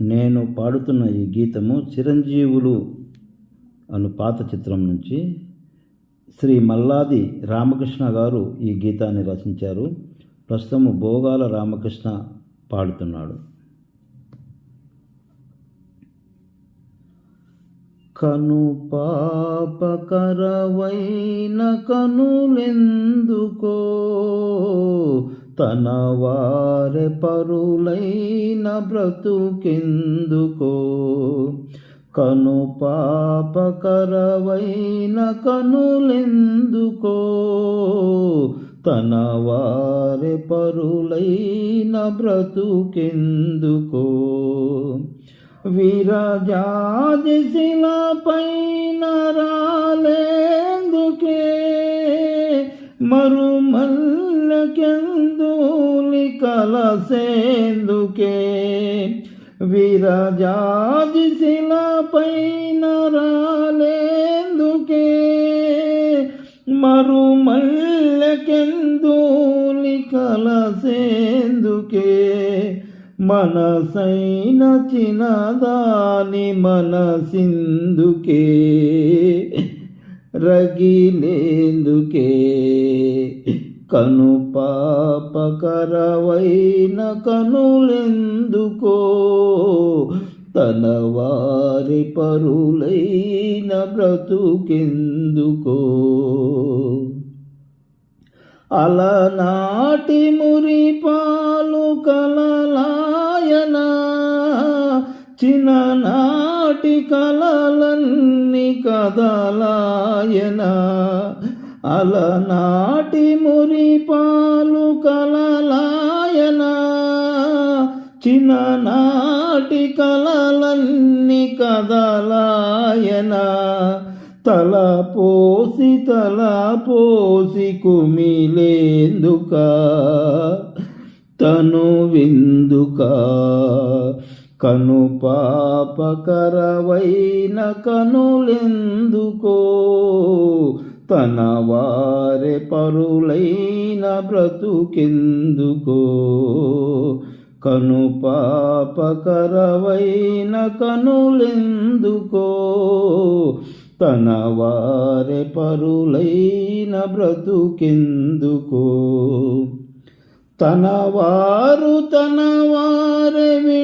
నేను పాడుతున్న ఈ గీతము చిరంజీవులు అను పాత చిత్రం నుంచి శ్రీ మల్లాది రామకృష్ణ గారు ఈ గీతాన్ని రచించారు. ప్రస్తుతము భోగాల రామకృష్ణ పాడుతున్నాడు. కను పాపకరవైన కనులెందుకో తన వారె పరులైన బ్రతుకెందుకో? కను పాపకరవైన కనులెందుకో? తన వారె పరులైన బ్రతుకెందుకో? విరజాది పైన రాలేందుకే? మరుమల్లకెందు కలసేందుకే విరజాదిశిల పైన రాలేందుకే మరుమల్లకెందూలి కలసేందుకే మనసైన చిన్నదాని మనసిందుకే రగిలేందుకే కను పాపకరవైన కనులెందుకో? తన వారి పరులైన బ్రతుకెందుకో? అలనాటి మురి పాలు కలలాయన చిన్ననాటి కలలన్నీ కదలాయనా అలనాటి మురి పాలు కలలాయన చిన్ననాటి కలలన్నీ కదలాయన. తల పోసి తల పోసి కుమిలేందుక తను విందుక. కను పాపకరవైన కనులెందుకో తన వారే పరులైన బ్రతుకెందుకో? కను పాపకరవైన కనులెందుకో? తన వారే పరులైన బ్రతుకెందుకో? తన వారు తన వారే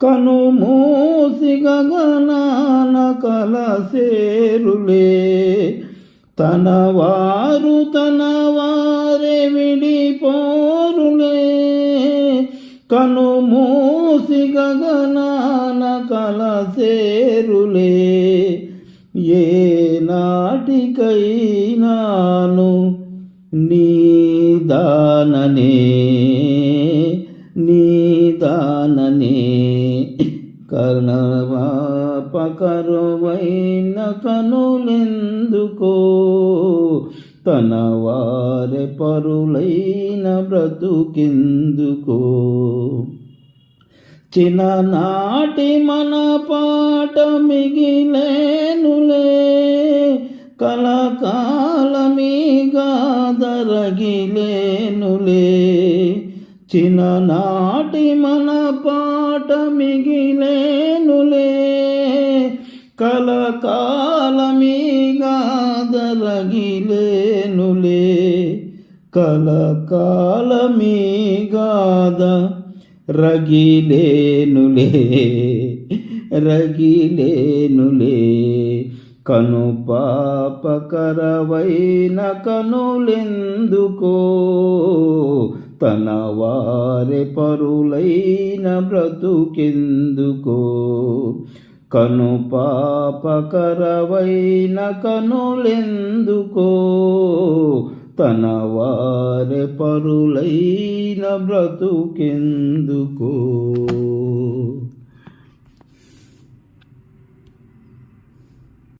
కను మూసి గగనాన కలసేరులే తన వారు తన వారే విడిపోరులే. కను మూసి గగనాన కలసేరులే ఏ నాటికైనాను నీదాననే నీదాననే కర్ణవాపకరువైన కనులెందుకో? తన వారె పరులైన బ్రతుకెందుకో? చిన్ననాటి మన పాట మిగిలేనులే కళకా చిన్ననాటి మన పాట మిగిలేనులే. కలకాలమీగా దరగిలేనులే కలకాలమీగాద రగిలేనులే రగిలేనులే. కను పాపకరవైన కనులెందుకో. తన వారే పరులైన బ్రతుకెందుకో? కను పాపకరవైన కనులెందుకో? తన వారే పరులైన బ్రతుకెందుకో?